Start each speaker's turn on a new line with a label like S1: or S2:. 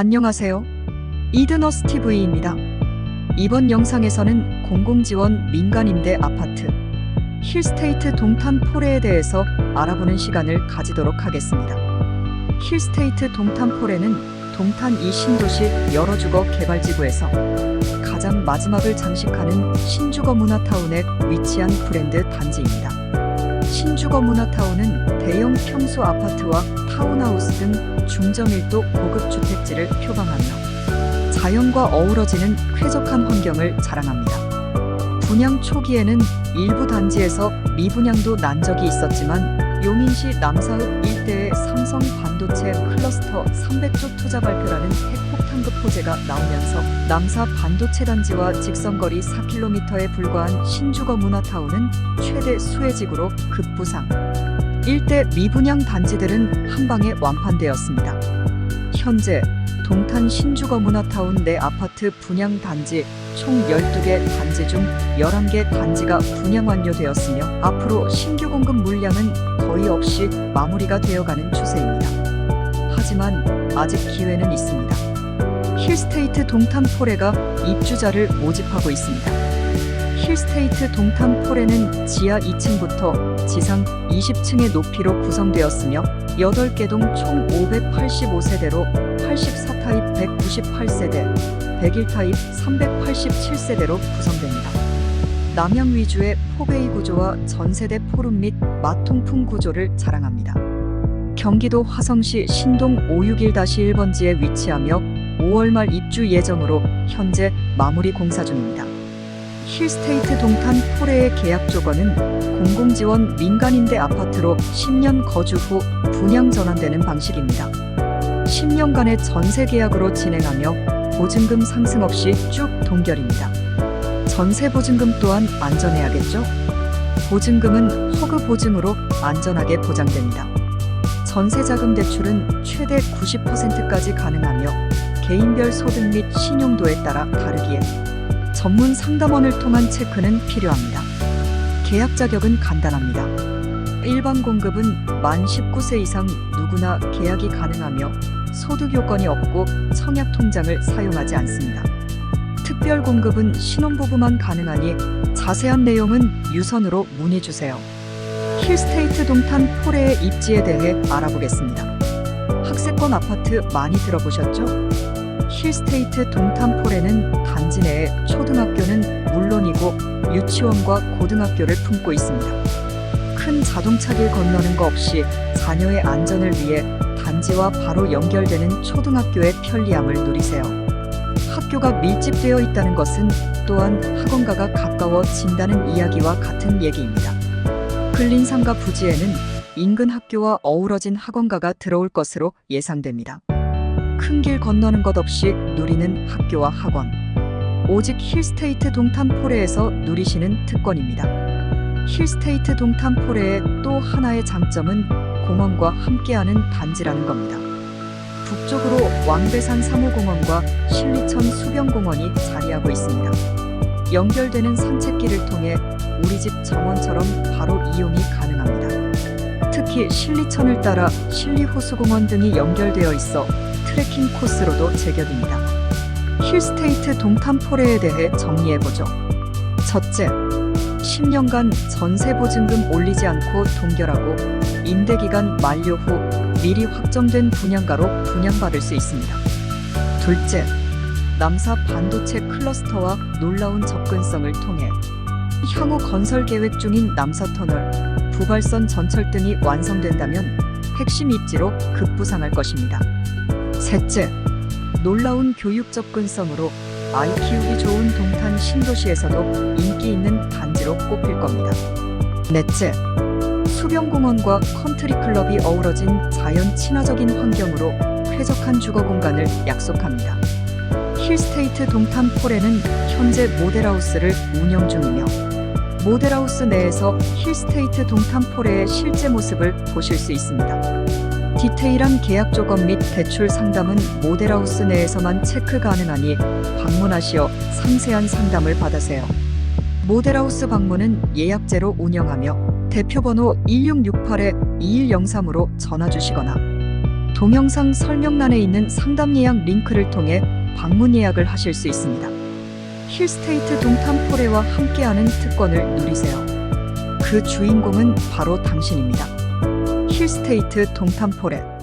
S1: 안녕하세요. 이드너스 TV입니다. 이번 영상에서는 공공지원 민간임대 아파트 힐스테이트 동탄 포레에 대해서 알아보는 시간을 가지도록 하겠습니다. 힐스테이트 동탄 포레는 동탄 이 신도시 여러 주거 개발지구에서 가장 마지막을 장식하는 신주거 문화타운에 위치한 브랜드 단지입니다. 신주거 문화타운은 대형 평수 아파트와 타운하우스 등 중저밀도 고급 주택지를 표방하며 자연과 어우러지는 쾌적한 환경을 자랑합니다. 분양 초기에는 일부 단지에서 미분양도 난 적이 있었지만 용인시 남사읍 일대의 삼성 반도체 클러스터 300조 투자 발표라는 핵폭탄급 호재가 나오면서 남사 반도체 단지와 직선거리 4km에 불과한 신주거 문화타운은 최대 수혜지구로 급부상. 일대 미분양 단지들은 한방에 완판되었습니다. 현재 동탄 신주거 문화타운 내 아파트 분양 단지 총 12개 단지 중 11개 단지가 분양 완료되었으며 앞으로 신규 공급 물량은 거의 없이 마무리가 되어가는 추세입니다. 하지만 아직 기회는 있습니다. 힐스테이트 동탄 포레가 입주자를 모집하고 있습니다. 힐스테이트 동탄 포레는 지하 2층부터 지상 20층의 높이로 구성되었으며 8개 동 총 585세대로 84타입 198세대, 101타입 387세대로 구성됩니다. 남양 위주의 포베이 구조와 전세대 포름 및 마통풍 구조를 자랑합니다. 경기도 화성시 신동 561-1번지에 위치하며 5월 말 입주 예정으로 현재 마무리 공사 중입니다. 힐스테이트 동탄 포레의 계약 조건은 공공지원 민간임대 아파트로 10년 거주 후 분양 전환되는 방식입니다. 10년간의 전세 계약으로 진행하며 보증금 상승 없이 쭉 동결입니다. 전세 보증금 또한 안전해야겠죠? 보증금은 허그 보증으로 안전하게 보장됩니다. 전세 자금 대출은 최대 90%까지 가능하며 개인별 소득 및 신용도에 따라 다르기에 전문 상담원을 통한 체크는 필요합니다. 계약 자격은 간단합니다. 일반 공급은 만 19세 이상 누구나 계약이 가능하며 소득 요건이 없고 청약 통장을 사용하지 않습니다. 특별 공급은 신혼부부만 가능하니 자세한 내용은 유선으로 문의 주세요. 힐스테이트 동탄 포레의 입지에 대해 알아보겠습니다. 학세권 아파트 많이 들어보셨죠? 힐스테이트 동탄 포레는 단지 내에 초등학교는 물론이고 유치원과 고등학교를 품고 있습니다. 큰 자동차길 건너는 거 없이 자녀의 안전을 위해 단지와 바로 연결되는 초등학교의 편리함을 누리세요. 학교가 밀집되어 있다는 것은 또한 학원가가 가까워진다는 이야기와 같은 얘기입니다. 근린상가 부지에는 인근 학교와 어우러진 학원가가 들어올 것으로 예상됩니다. 큰 길 건너는 것 없이 누리는 학교와 학원. 오직 힐스테이트 동탄 포레에서 누리시는 특권입니다. 힐스테이트 동탄 포레의 또 하나의 장점은 공원과 함께하는 단지라는 겁니다. 북쪽으로 왕배산 3호공원과 신리천 수변공원이 자리하고 있습니다. 연결되는 산책길을 통해 우리 집 정원처럼 바로 이용이 가능합니다. 특히 신리천을 따라 신리호수공원 등이 연결되어 있어 트레킹 코스로도 제격입니다. 힐스테이트 동탄 포레에 대해 정리해보죠. 첫째, 10년간 전세 보증금 올리지 않고 동결하고 임대 기간 만료 후 미리 확정된 분양가로 분양받을 수 있습니다. 둘째, 남사 반도체 클러스터와 놀라운 접근성을 통해 향후 건설 계획 중인 남사터널, 부발선 전철 등이 완성된다면 핵심 입지로 급부상할 것입니다. 셋째, 놀라운 교육 접근성으로 아이 키우기 좋은 동탄 신도시에서도 인기 있는 단지로 꼽힐 겁니다. 넷째, 수변공원과 컨트리 클럽이 어우러진 자연 친화적인 환경으로 쾌적한 주거 공간을 약속합니다. 힐스테이트 동탄 폴에는 현재 모델하우스를 운영 중이며 모델하우스 내에서 힐스테이트 동탄 폴의 실제 모습을 보실 수 있습니다. 디테일한 계약 조건 및 대출 상담은 모델하우스 내에서만 체크 가능하니 방문하시어 상세한 상담을 받으세요. 모델하우스 방문은 예약제로 운영하며 대표번호 1668-2103으로 전화 주시거나 동영상 설명란에 있는 상담 예약 링크를 통해 방문 예약을 하실 수 있습니다. 힐스테이트 동탄 포레와 함께하는 특권을 누리세요. 그 주인공은 바로 당신입니다. 힐스테이트 동탄 포레